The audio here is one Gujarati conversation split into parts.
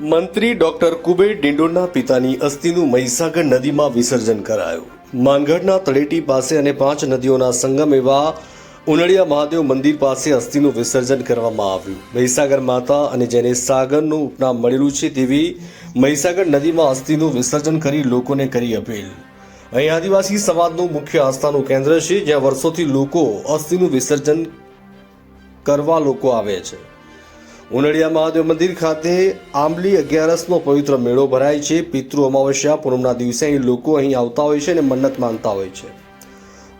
મંત્રી ડોક્ટર કુબેર ડિંડોરના પિતાની અસ્થિનું મહીસાગર નદીમાં વિસર્જન કરાયું. માનગઢના તળેટી પાસે અને પાંચ નદીઓના સંગમ એવા ઉનળિયા મહાદેવ મંદિર પાસે અસ્થિનું વિસર્જન કરવામાં આવ્યું. મહીસાગર માતા અને જેને સાગરનું ઉપનામ મળેલું છે તેવી મહીસાગર નદીમાં અસ્થિનું વિસર્જન કરી લોકોને કરી અપીલ. અહીં આદિવાસી સમાજનું મુખ્ય આસ્થાનું કેન્દ્ર છે, જ્યાં વર્ષોથી લોકો અસ્થિનું વિસર્જન કરવા લોકો આવે છે. ઉનડિયા મહાદેવ મંદિર ખાતે આંબલી અગિયારસનો પવિત્ર મેળો ભરાય છે. પિતૃ અમાવસ્યા પૂનમના દિવસે અહીં લોકો અહીં આવતા હોય છે અને મન્નત માનતા હોય છે.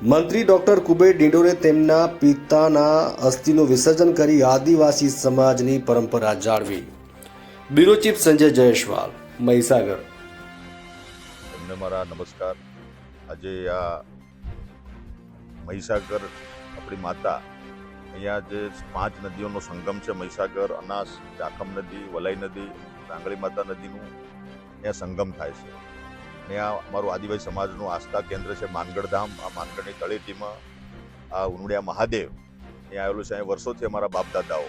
મંત્રી ડૉક્ટર કુબેર ડિંડોરે તેમના પિતાના અસ્થિનું વિસર્જન કરી આદિવાસી સમાજની પરંપરા જાળવી. Bureau chief Sanjay Jaiswal, Mahisagar. એમને મારા નમસ્કાર. આજે આ મહીસાગર આપણી માતા અહીંયા જે પાંચ નદીઓનો સંગમ છે મહીસાગર, અનાસ, જાખમ નદી વલાઈ નદી, રાંગળી માતા નદીનું અહીંયા સંગમ થાય છે. અહીંયા અમારું આદિવાસી સમાજનું આસ્થા કેન્દ્ર છે માનગઢધામ આ માનગઢની તળેટીમાં આ ઉનડિયા મહાદેવ અહીંયા આવેલું છે. અહીં વર્ષોથી અમારા બાપદાદાઓ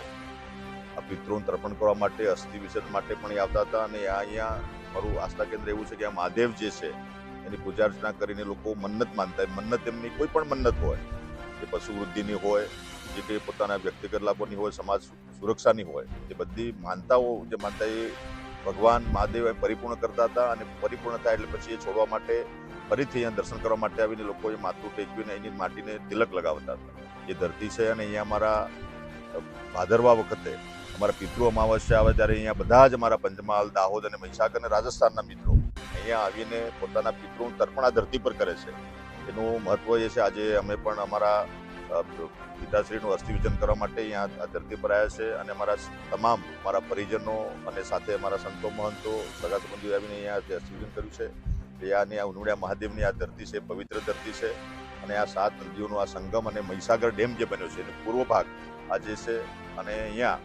આ પિતૃઓનું તર્પણ કરવા માટે, અસ્થિ વિસર્જન માટે પણ આવતા હતા. અને અહીંયા મારું આસ્થા કેન્દ્ર એવું છે કે આ મહાદેવ જે છે એની પૂજા અર્ચના કરીને લોકો મન્નત માનતા મન્નત એમની કોઈ પણ મન્નત હોય, કે પશુ વૃદ્ધિની હોય જે કંઈ પોતાના વ્યક્તિગત લાભોની હોય, સમાજ સુરક્ષાની હોય એ બધી માનતાઓ જે માનતા એ ભગવાન મહાદેવ પરિપૂર્ણ કરતા હતા અને પરિપૂર્ણ થાય એટલે પછી એ છોડવા માટે, ફરીથી અહીંયા દર્શન કરવા માટે આવીને લોકો એ માથું ટેકવીને એની માટીને તિલક લગાવતા હતા. એ ધરતી છે અને અહીંયા અમારા ભાદરવા વખતે અમારા પિતૃ અમાવસ્યા આવે ત્યારે અહીંયા બધા જ અમારા પંચમહાલ, દાહોદ અને મહીસાગર અને રાજસ્થાનના મિત્રો અહીંયા આવીને પોતાના પિતૃનું તર્પણ આ ધરતી પર કરે છે. એનું મહત્વ એ છે, આજે અમે પણ અમારા પિતાશ્રીનું અસ્થિવિચન કરવા માટે અહીંયા ધરતી પર આવ્યા છે અને મારા તમામ મારા પરિજનો અને સાથે અમારા સંતો મહંતો સગા સંબંધીઓ આવીને અહીંયા અસ્થિવિચન અસ્થિ કર્યું છે. એ આની આ ઉનુડિયા મહાદેવની આ ધરતી છે, પવિત્ર ધરતી છે અને આ સાત નદીઓનો આ સંગમ અને મહીસાગર ડેમ જે બન્યો છે એનો પૂર્વ ભાગ આજે છે અને અહીંયા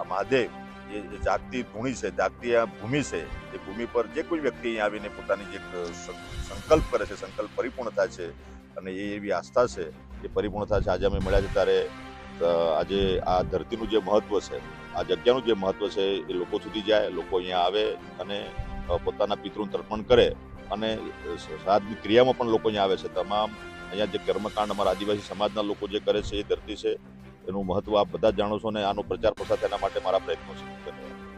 આ મહાદેવ જે જાગતી ભૂમિ છે, જાગતી આ ભૂમિ છે, એ ભૂમિ પર જે કોઈ વ્યક્તિ અહીંયા આવીને પોતાની જે સંકલ્પ કરે છે, સંકલ્પ પરિપૂર્ણ થાય છે અને એ એવી આસ્થા છે એ પરિપૂર્ણ છે. આજે અમે મળ્યા છે ત્યારે આજે આ ધરતીનું જે મહત્વ છે, આ જગ્યાનું જે મહત્વ છે, એ લોકો સુધી જાય, લોકો અહીંયા આવે અને પોતાના પિતૃનું તર્પણ કરે અને શ્રાદ્ધની ક્રિયામાં પણ લોકો અહીંયા આવે છે. તમામ અહીંયા જે કર્મકાંડ અમારા આદિવાસી સમાજના લોકો જે કરે છે, એ ધરતી છે, એનું મહત્વ આપ બધા જાણો છો અને આનો પ્રચાર પ્રસાર તેના માટે મારા પ્રયત્નો છે. ધન્યવાદ.